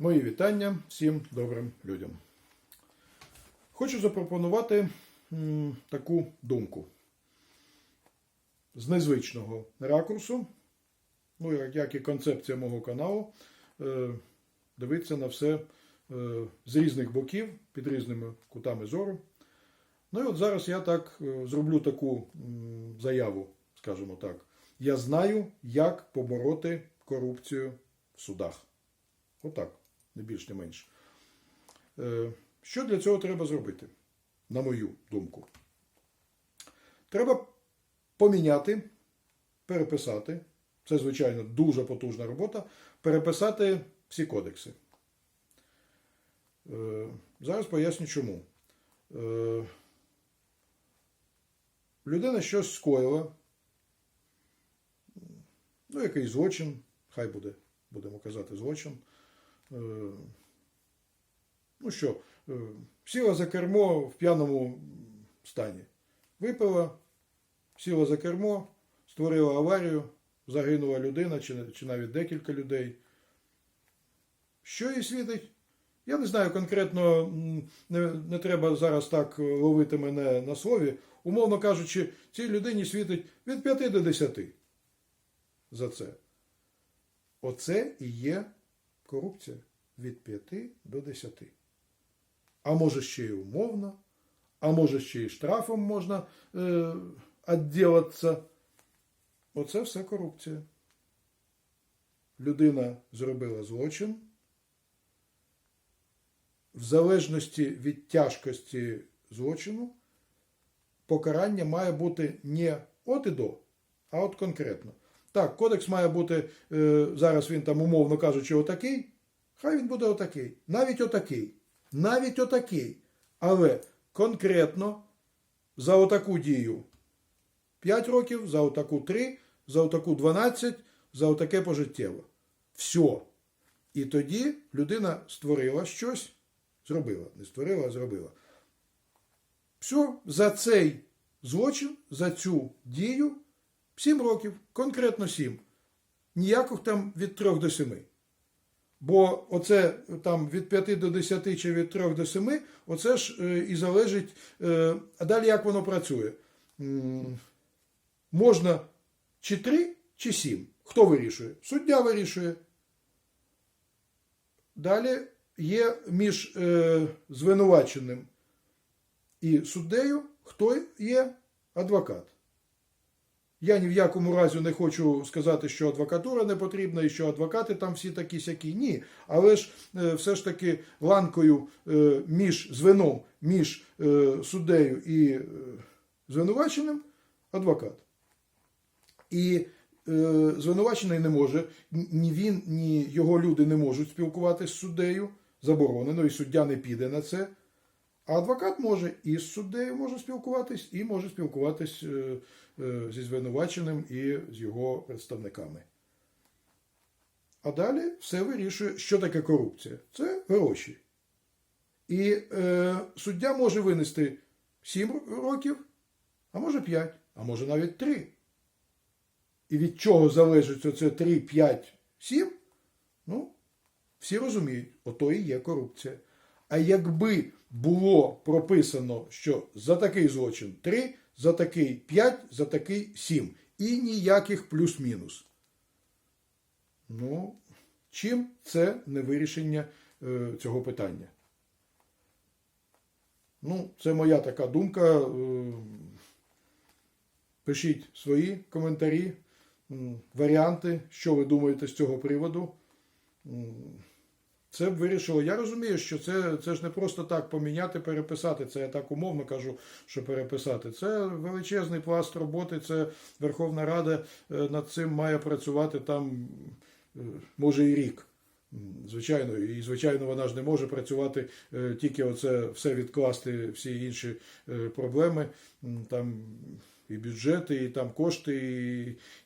Мої вітання всім добрим людям. Хочу запропонувати таку думку з незвичного ракурсу, ну, як, і концепція мого каналу, е, дивитися на все е, з різних боків, під різними кутами зору. Ну і от зараз я так е, зроблю таку заяву, скажімо так. Я знаю, як побороти корупцію в судах. Отак, не більш не менше. Е, Що для цього треба зробити, на мою думку? Треба поміняти, переписати. Це, звичайно, дуже потужна робота. Переписати всі кодекси. Е, Зараз поясню чому. Е, Людина щось скоїла, ну, якийсь злочин, хай буде, будемо казати, злочин. Е, Ну що, е, сіла за кермо в п'яному стані. Випила, сіла за кермо, створила аварію, загинула людина чи, навіть декілька людей. Що їй світить? Я не знаю конкретно, не, не треба зараз так ловити мене на слові. Умовно кажучи, цій людині світить від 5 до 10 за це. Оце і є корупція від 5 до 10. А може ще й умовно, а може ще й штрафом можна е. Оце все корупція. Людина зробила злочин. В залежності від тяжкості злочину, покарання має бути не от і до, а от конкретно. Так, кодекс має бути, е, зараз він там, умовно кажучи, отакий, хай він буде отакий. Навіть отакий. Навіть отакий. Але конкретно за отаку дію 5 років, за отаку 3, за отаку 12, за отаке пожиттєво. Все. І тоді людина створила щось, зробила. Не створила, а зробила. Все, за цей злочин, за цю дію 7 років, конкретно 7. Ніяких там від 3 до 7. Бо оце там від 5 до 10 чи від 3 до 7, оце ж е, і залежить. е, А далі як воно працює? Можна чи 3, чи 7. Хто вирішує? Суддя вирішує. Далі є між е, звинуваченим і суддею, хто є адвокат. Я ні в якому разі не хочу сказати, що адвокатура не потрібна і що адвокати там всі такі сякі. Ні. Але ж е, все ж таки ланкою е, між звеном, між е, суддею і звинуваченим адвокат. І звинувачений не може, ні він, ні його люди не можуть спілкуватися з суддею, заборонено, і суддя не піде на це. А адвокат може і з суддею може спілкуватись, і може спілкуватись е, е, зі звинуваченим і з його представниками. А далі все вирішує, що таке корупція. Це гроші. І е, суддя може винести 7 років, а може 5, а може навіть 3. І від чого залежить оце 3, 5, 7? Ну, всі розуміють, ото і є корупція. А якби було прописано, що за такий злочин 3, за такий 5, за такий 7. І ніяких плюс-мінус. Ну, чим це не вирішення е, цього питання? Ну, це моя така думка. Е, пишіть свої коментарі, м, варіанти, що ви думаєте з цього приводу. Це б вирішило. Я розумію, що це, це ж не просто так поміняти, переписати. Це я так умовно кажу, що переписати. Це величезний пласт роботи. Це Верховна Рада е, над цим має працювати там, е, може, і рік. Звичайно, і звичайно, вона ж не може працювати е, тільки оце все відкласти, всі інші проблеми. Там і бюджети, і там кошти,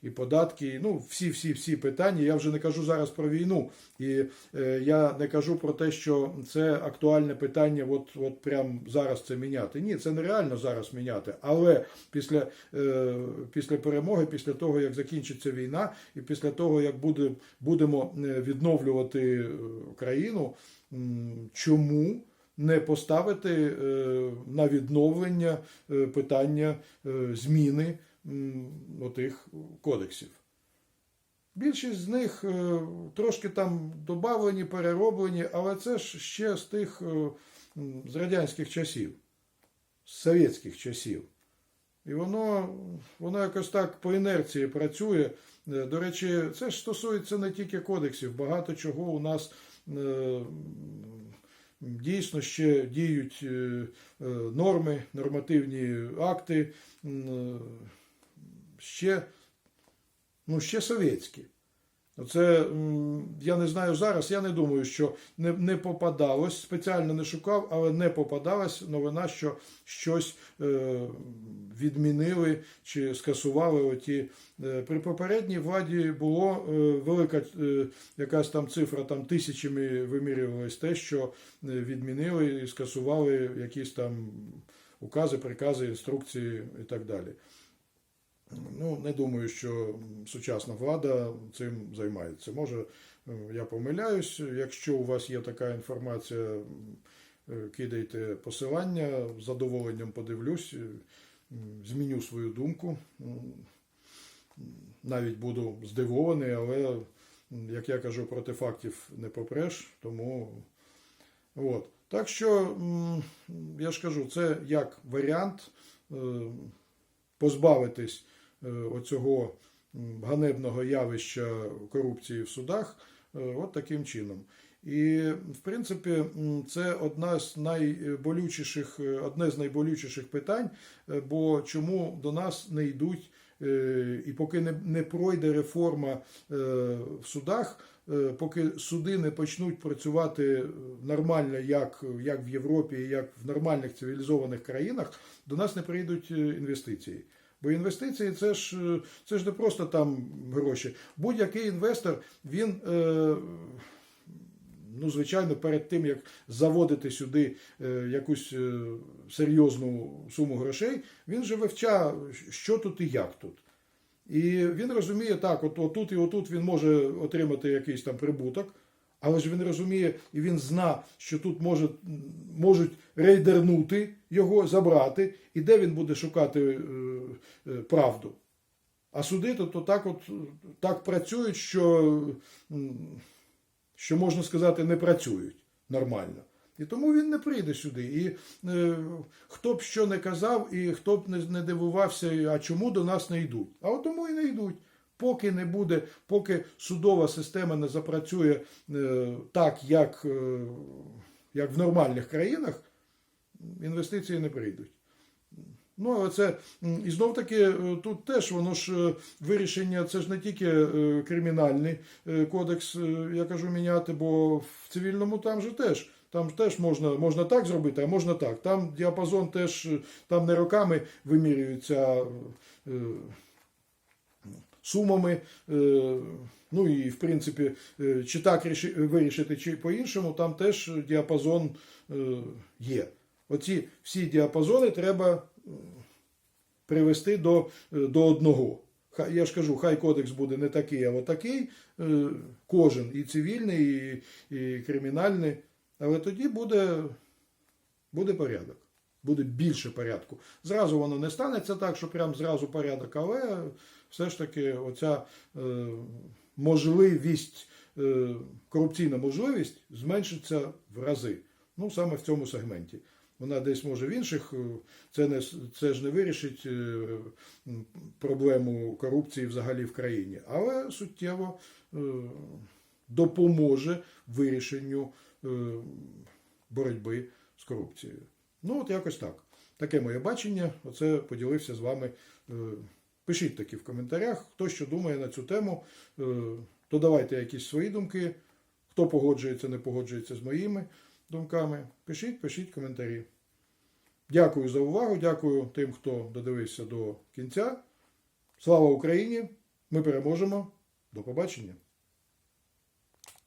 і, і податки. Ну, всі, всі, всі питання. Я вже не кажу зараз про війну. І е, я не кажу про те, що це актуальне питання, от, от прямо зараз це міняти. Ні, це нереально зараз міняти. Але після, е, після перемоги, після того, як закінчиться війна, і після того, як буде, будемо е, відновлювати е, країну, чому? Не поставити е, на відновлення е, питання е, зміни отих кодексів. Більшість з них трошки там добавлені, перероблені, але це ж ще з тих з радянських часів, з совєтських часів. І воно, воно якось так по інерції працює. До речі, це ж стосується не тільки кодексів, багато чого у нас дійсно ще діють е, е, норми, нормативні акти, е, ще, ну, ще совєтські. Оце я не знаю зараз. Я не думаю, що не, не попадалось, спеціально не шукав, але не попадалась новина, що щось е, відмінили чи скасували. Оті. Е, при попередній владі було е, велика е, якась там цифра, там тисячами вимірювалось те, що е, відмінили і скасували якісь там укази, прикази, інструкції і так далі. Ну, не думаю, що сучасна влада цим займається. Може, я помиляюсь. Якщо у вас є така інформація, е, кидайте посилання, з задоволенням подивлюсь, е, зміню свою думку. Навіть буду здивований, але, як я кажу, проти фактів не попреш, тому от. Так що, я ж кажу, це як варіант е, позбавитись оцього ганебного явища корупції в судах, е, от таким чином. І, в принципі, це одна з найболючіших, е, одне з найболючіших питань, е, бо чому до нас не йдуть, е, і поки не, не пройде реформа е, в судах, е, поки суди не почнуть працювати нормально, як, як в Європі, як в нормальних цивілізованих країнах, до нас не прийдуть е, інвестиції. Бо інвестиції це ж, е, це ж не просто там гроші. Будь-який інвестор, він, е, ну, звичайно, перед тим, як заводити сюди е, якусь е, серйозну суму грошей, він же вивчає, що тут і як тут. І він розуміє, так, от отут і отут він може отримати якийсь там прибуток, але ж він розуміє і він зна, що тут може, можуть рейдернути його, забрати, і де він буде шукати е, е, правду. А суди то, то так, от, так працюють, що, що можна сказати, не працюють нормально. І тому він не прийде сюди. І е, хто б що не казав, і хто б не, не дивувався, а чому до нас не йдуть. А от тому і не йдуть. Поки не буде, поки судова система не запрацює е, так, як, е, як в нормальних країнах, інвестиції не прийдуть. Ну, це і знов таки е, тут теж воно ж вирішення, це ж не тільки кримінальний кодекс, я кажу, міняти, бо в цивільному там же теж. Там теж можна, можна так зробити, а можна так. Там діапазон теж там не роками вимірюється сумами. е, Ну і в принципі, е, чи так вирішити, чи по-іншому, там теж діапазон е, є. Оці всі діапазони треба привести до, до одного. Я ж кажу, хай кодекс буде не такий, а отакий, кожен, і цивільний, і, і кримінальний. Але тоді буде, буде порядок. Буде більше порядку. Зразу воно не станеться так, що прям зразу порядок, але все ж таки оця е, можливість, е, корупційна можливість зменшиться в рази. Ну, саме в цьому сегменті. Вона десь може в інших, е, це, не, це ж не вирішить проблему корупції взагалі в країні, але суттєво допоможе вирішенню боротьби з корупцією. Ну, от якось так. Таке моє бачення. Оце поділився з вами. Пишіть такі в коментарях, хто що думає на цю тему. Е, Додавайте якісь свої думки. Хто погоджується, не погоджується з моїми думками. Пишіть, пишіть коментарі. Дякую за увагу, дякую тим, хто додивився до кінця. Слава Україні! Ми переможемо. До побачення!